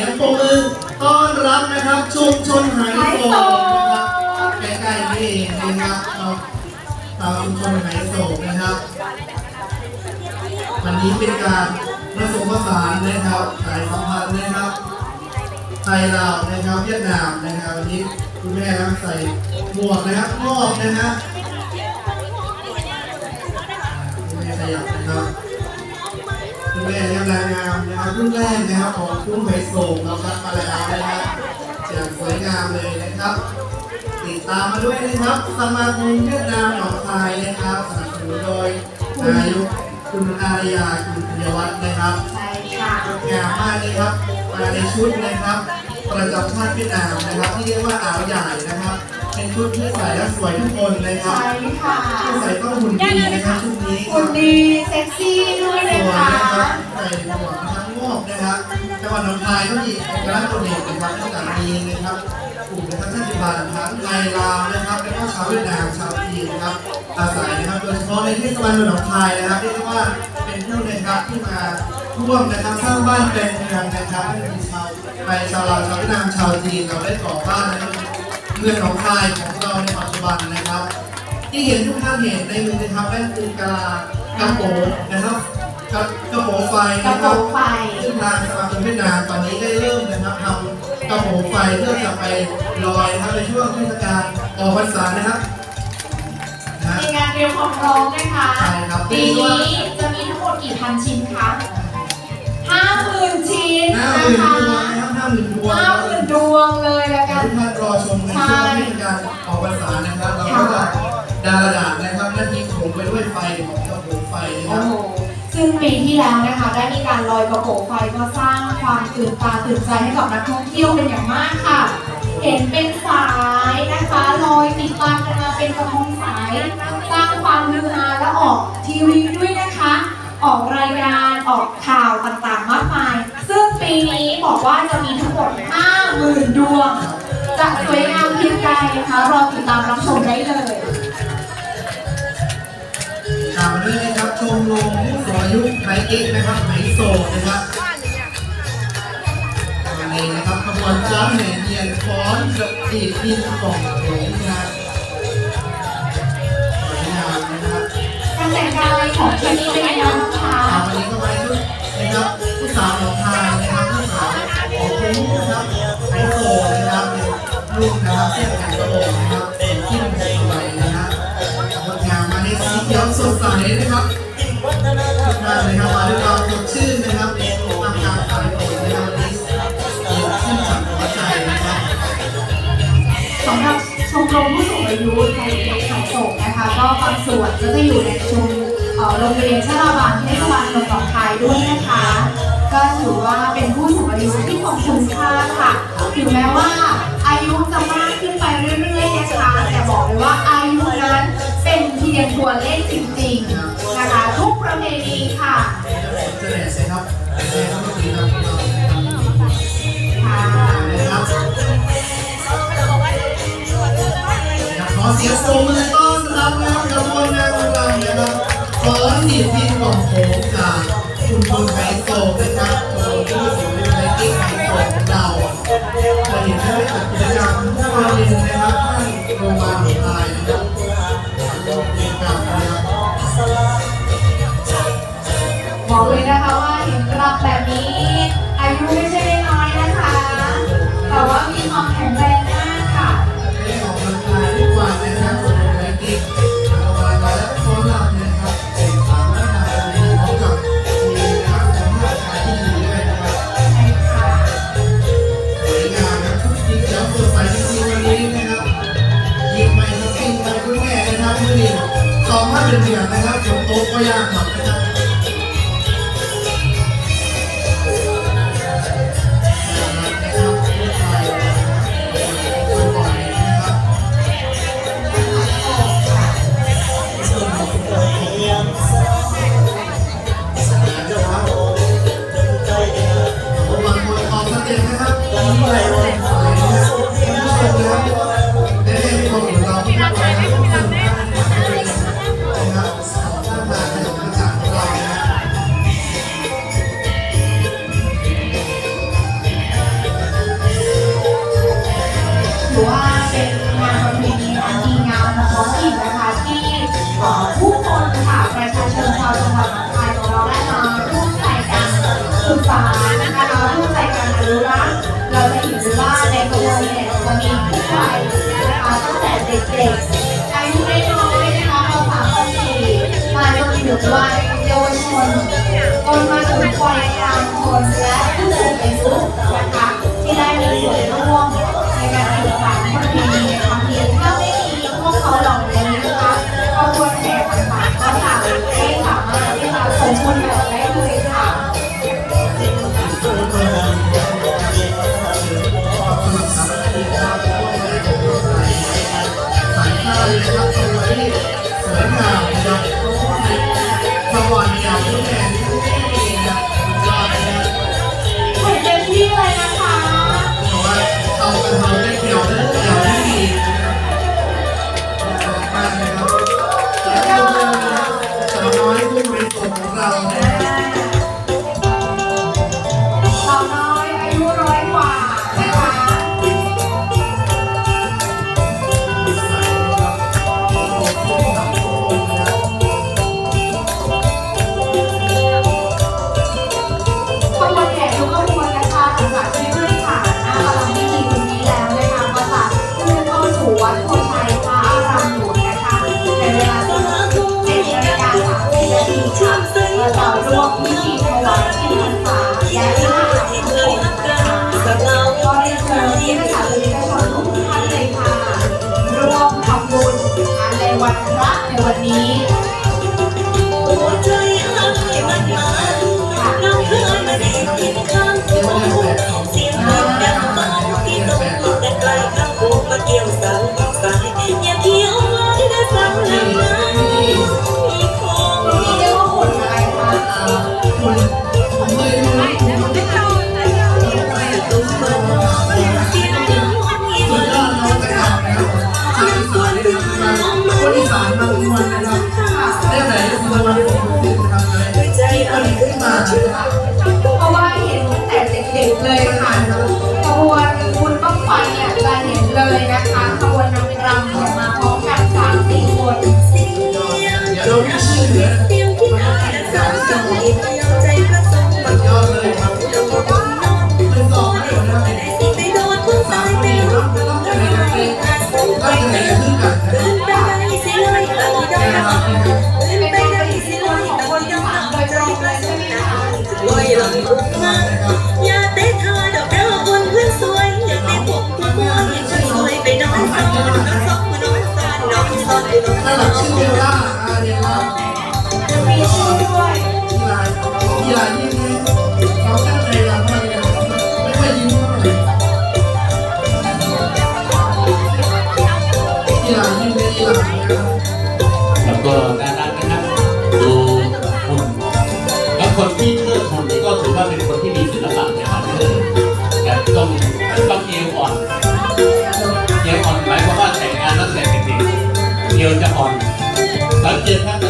ียงปรบมือต้อนรับนะครับชุมชนไหโศกนะครับใกล้ๆนี่เองนะครับเราตามชุมชนไหโศกนะครับ วันนี้เป็นการผสมผสานนะครับสายสัมพันธ์นะครับไทยลาวนะครับเวียดนามนะครับวันนี้คุณแม่ครับใส่หมวกนะครับงอกนะฮะคุณแม่ขยับนะครับ คุณแม่ยังนางงามนะครับรุ่นแรกนะครับของกุ้งไผ่โศกเราคัดมาแล้วนะครับอย่างสวยงามเลยนะครับ ติดตามมาด้วยนะครับสมาคมเวียดนามหนองคายนะครับสนับสนุนโดยนายกคุณอารยาคุณพิยวัฒน์นะครับใช่ค่ะงามมากเลยครับมาในชุดนะครับ ประจำชาติเวียดนามนะครับที่เรียกว่าอาวใหญ่นะครับเป็นชุดที่ใส่แล้วสวยทุกคนเลยครับใช่ค่ะที่ใส่ต้องหุ่นดีนะครับชุดนี้คคุรับณดีเซ็กซี่ด้วยสนะวยคะ นะครับใส่หมวกทั้งงอกนะครับจังหวัดหนองคายก็มีเอกลักษณ์โดดเด่นนะครับตั้งแต่มีนะครับกลุ่มทั้งชาติพันธุ์ทั้งไทยลาวนะครับแล้วก็ชาวเวียดนามชาวจีนนะครับอาศัยนะครับโดยเฉพาะในเทศบาลเมืองหนองคายนะครับเรียกว่าเป็นผู้นะครับที่มาร่วมนะครับสร้างบ้านเป็นเมืองนะครับให้มีชาวไทยชาวลาวชาวเวียดนามชาวจีนเราได้ก่อบ้านนะครับเมืองหนองคายของเราในปัจจุบันนะครับ ที่เห็นทุกท่านเห็นในมือนะครับนั่นคือกะลากระโปงนะครับกระกระโปงไฟกระนะคโปรรับงไฟ ซึ่งทางสมาคมเวียดนามตอนนี้ได้เริ่มนะครับทำกระโปงไฟเพื่อจะไปลอยนะครับในช่วงเทศกาลออกพรรษานะครับนะ มีงานเรียนความพร้อมนะคะใช่ครับ ปีนี้จะมีทั้งหมดกี่พันชิ้นคะห้าหมื่นชิ้นห้านะหมื่นคะดวงนะครับห้าหมื่นดวงห้าหมื่นดวงเลยแล้วกัทุนกท่านรอชมในช่วงเทศกาลออกพรรษานะครับเราก็จะดาราดาษนะครับหน้ ปีที่แล้วนะคะ ได้มีการลอยกระโปงไฟก็สร้างความตื่นตาตื่นใจให้กับนักท่องเที่ยวเป็นอย่างมากค่ะ เห็นเป็นสายนะคะลอยติดตามกันมาเป็นกระทงสายสร้างความฮือฮาและออกทีวีด้วยนะคะ ออกรายการออกข่าวต่างๆมากมาย ซึ่งปีนี้บอกว่าจะมีทั้งหมด 50,000 ดวง จะสวยงามเพียงใดนะคะรอติดตามรับชมได้เลย ก๊กนะครับไหมโศกนะครับวันนี้นะครับขบวนฟ้อนแห่เทียนฟ้อนกระดีดดินกล่องโขงนะครับสวยงามนะครับการแต่งกายของที่นี่เป็นยังไงบ้างคะตามวันนี้ก็มาชุดนะครับผู้สาวหนองคายนะครับผู้สาวของคุ้มนะครับไหมโศกนะครับเป็นลูกนะครับเส้นแห่งกระโหลกนะครับเป็นที่มันสวยนะครับงดงามมาในสีเขียวสดใสนะครับ มากเลยครับมาด้วยความสดชื่นนะครับทำการขายผลนะครับที่เย็นชื่นฉ่ำหัวใจนะครับสำหรับชมรมผู้สูงอายุไทยเด็กไทยโศกนะคะก็บางส่วนก็จะอยู่ในชมโรงเรียนชลาบานเทศบาลเมืองหนองคายด้วยนะคะ ก็ถือว่าเป็นผู้สูงอายุที่ทรงคุณค่าค่ะถึงแม้ว่าอายุจะมากขึ้นไปเรื่อยๆนะคะแต่บอกเลยว่าอายุนั้นเป็นเพียงตัวเลขจริง เจริญเครับเจริญครับดีครับขอเสียงปรบมือต้อนรับนะครับกระบวนงานของเรานะครับขอหีบพินกองโขงจากชุมชนไฮโซนะครับชมรมผู้สูงอายุไทยกิ๊กไฮโซของเราจะเห็นได้จากกิจกรรมทุกวันเย็นนะครับที่โรงพยาบาลหนองคายนะครับ ความแข็งแรง เป็นงานประเพณีอันดีงามของท้องถิ่นนะคะที่ผู้คนค่ะประชาชนชาวจังหวัดหนองคายของเราได้มาร่วมใจกันศึกษานะคะร่วมใจกันอนุรักษ์เราจะเห็นว่าในขบวนเนี้จะมีผู้ใหญ่นะตั้งแต่เด็กๆอายุน้อยๆนะคะเราสามคนสี่มาจนถึงวัยเยาวชนจนมาถึงวัยกลางคนและผู้สูงอายุ ระวังยาวตั้แต่นี้เอนะยอดนะเหมืเต็มที่เลยนะคะแต่ว่าเอาเทาไเกี่ได้เกี่ยวได้ดีมากนะครับสาวน้อยผู้บริสุทของเรา ไหนที่มาผทำอะไรใจอะไรขึ้นมาเพราะว่าเห็นตั้งแต่เด็กๆเลยค่ะขบวนคุณต้องไฟเนี่ยจะเห็นเลยนะคะขบวนนางรำเนี่มาพร้อมกันสามสี่คนเดี๋ยวเราไม่เชื่ เราจะอ่อนสังเกตนะ